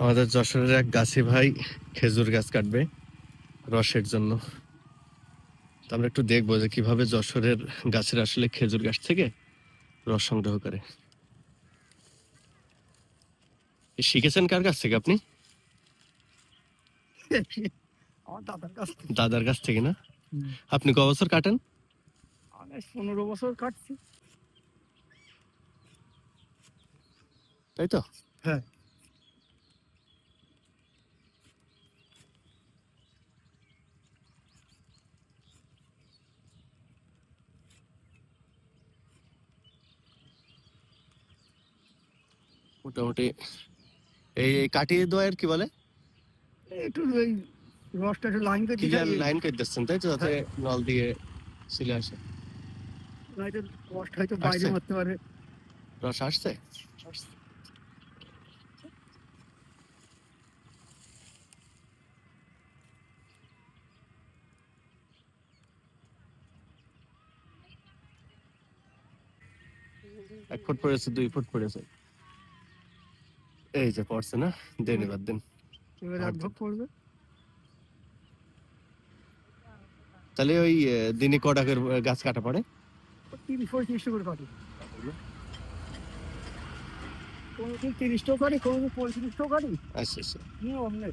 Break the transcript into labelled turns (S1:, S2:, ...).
S1: আমাদের যশোরের এক গাছি ভাই খেজুর গাছ কাটবে রসের জন্য। তো আমরা একটু দেখব যে কীভাবে যশোরের গাছের আসলে খেজুর গাছ থেকে রস সংগ্রহ করে। এ শিখেছেন কার কাছ থেকে আপনি?
S2: দাদার কাছ থেকে।
S1: দাদার কাছ থেকে না? আপনি ক বছর কাটেন?
S2: পনেরো বছর কাটছি।
S1: তাই তো?
S2: হ্যাঁ।
S1: মোটামুটি। এই কাটিয়ে দোয়ের কি বলে?
S2: একটু ওই রসটা একটু লাইন করে দিলে
S1: লাইন কেটে দিচ্ছেন তাই তো? যাতে নল দিয়ে চলে আসে।
S2: নয়তো রসটা হয়তো বাইরে মারতে পারে।
S1: রস আসছে? এক ফুট পড়েছে দুই ফুট পড়েছে। এই যে পড়ছে না? দেন এবার দিন।
S2: এবার এক ভাগ পড়বে।
S1: তাহলে ওই দিনে কটাকের টাকার গাছ কাটা পড়ে?
S2: তিরিশ পঁয়ত্রিশ করে কাটে। কোনো দিন তিরিশটাও কাটে কোনো পঁয়ত্রিশটাও কাটে।
S1: আচ্ছা আচ্ছা।
S2: নিয়ম নেই।